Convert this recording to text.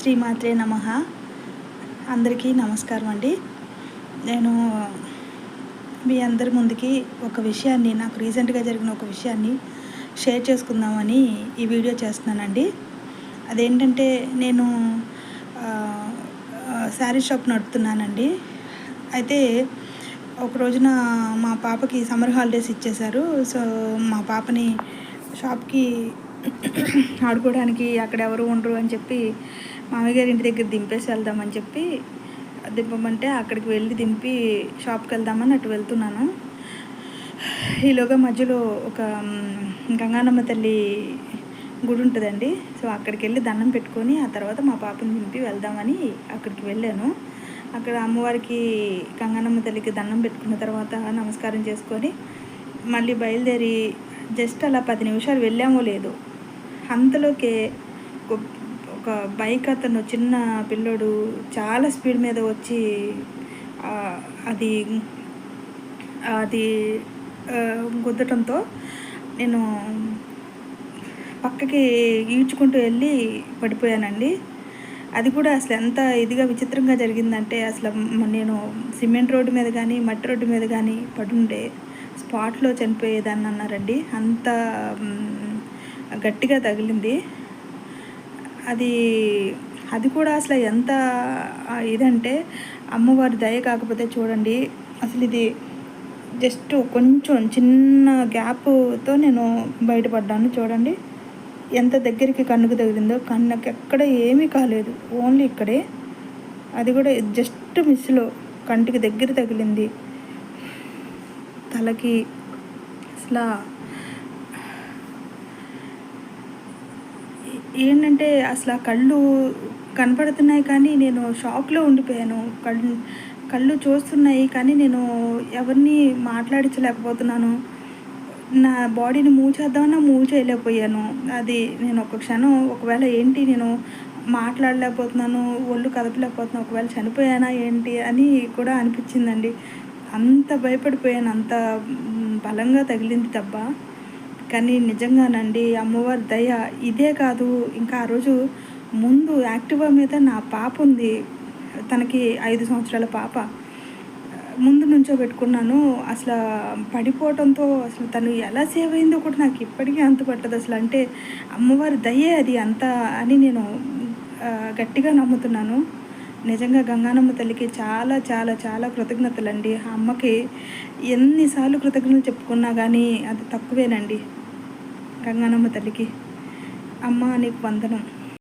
శ్రీమాత్రే నమ. అందరికీ నమస్కారం అండి. నేను మీ అందరి ముందుకి ఒక విషయాన్ని నాకు రీసెంట్గా జరిగిన ఒక విషయాన్ని షేర్ చేసుకుందామని ఈ వీడియో చేస్తున్నానండి. అదేంటంటే నేను శారీ షాప్ నడుపుతున్నానండి. అయితే ఒక రోజున మా పాపకి సమ్మర్ హాలిడేస్ ఇచ్చేశారు. సో మా పాపని షాప్కి ఆడుకోవడానికి అక్కడ ఎవరు ఉండరు అని చెప్పి మామయ్య గారి ఇంటి దగ్గర దింపేసి వెళ్దామని చెప్పి దింపమంటే అక్కడికి వెళ్ళి దింపి షాప్కి వెళ్దామని అటు వెళ్తున్నాను. ఈలోగా మధ్యలో ఒక గంగానమ్మ తల్లి గుడి ఉంటుందండి. సో అక్కడికి వెళ్ళి దండం పెట్టుకొని ఆ తర్వాత మా పాపని దింపి వెళ్దామని అక్కడికి వెళ్ళాను. అక్కడ అమ్మవారికి గంగానమ్మ తల్లికి దండం పెట్టుకున్న తర్వాత నమస్కారం చేసుకొని మళ్ళీ బయలుదేరి జస్ట్ అలా పది నిమిషాలు వెళ్ళామో లేదు. అంతలోకే ఒక బైక్ అతను చిన్న పిల్లోడు చాలా స్పీడ్ మీద వచ్చి అది అది గుద్దటంతో నేను పక్కకి ఈడ్చుకుంటూ వెళ్ళి పడిపోయానండి. అది కూడా అసలు ఎంత ఇదిగా విచిత్రంగా జరిగిందంటే అసలు నేను సిమెంట్ రోడ్డు మీద కానీ మట్టి రోడ్డు మీద కానీ పడుండే స్పాట్లో చనిపోయేదాన్ని అన్నారండి అంత గట్టిగా తగిలింది. అది అది కూడా అసలు ఎంత ఇదంటే అమ్మవారి దయ కాకపోతే చూడండి. అసలు ఇది జస్ట్ కొంచెం చిన్న గ్యాప్తో నేను బయటపడ్డాను చూడండి. ఎంత దగ్గరికి కన్నుకు తగిలిందో కన్నుకి ఎక్కడ ఏమీ కాలేదు. ఓన్లీ ఇక్కడే. అది కూడా జస్ట్ మిస్లో కంటికి దగ్గర తగిలింది. తలకి అసలు ఏంటంటే అసలు ఆ కళ్ళు కనపడుతున్నాయి కానీ నేను షాక్లో ఉండిపోయాను. కళ్ళు కళ్ళు చూస్తున్నాయి కానీ నేను ఎవరిని మాట్లాడించలేకపోతున్నాను. నా బాడీని మూవ్ చేద్దామన్నా మూవ్ చేయలేకపోయాను అది నేను ఒక క్షణం ఒకవేళ ఏంటి నేను మాట్లాడలేకపోతున్నాను ఒళ్ళు కదపలేకపోతున్నాను ఒకవేళ చనిపోయానా ఏంటి అని కూడా అనిపించిందండి. అంత భయపడిపోయాను అంత బలంగా తగిలింది దెబ్బ కానీ నిజంగానండి అమ్మవారి దయ ఇదే కాదు. ఇంకా ఆ రోజు ముందు యాక్టివా మీద నా పాప ఉంది. తనకి ఐదు సంవత్సరాల పాప. ముందు నుంచో పెట్టుకున్నాను. అసలు పడిపోవడంతో అసలు తను ఎలా సేవ్ అయిందో కూడా నాకు ఇప్పటికీ అంత పట్టదు. అసలు అంటే అమ్మవారి దయే అది అంత అని నేను గట్టిగా నమ్ముతున్నాను. నిజంగా గంగానమ్మ తల్లికి చాలా చాలా చాలా కృతజ్ఞతలండి. ఆ అమ్మకి ఎన్నిసార్లు కృతజ్ఞతలు చెప్పుకున్నా కానీ అది తక్కువేనండి గంగానమ్మ తల్లికి. అమ్మ నీకు వందనం.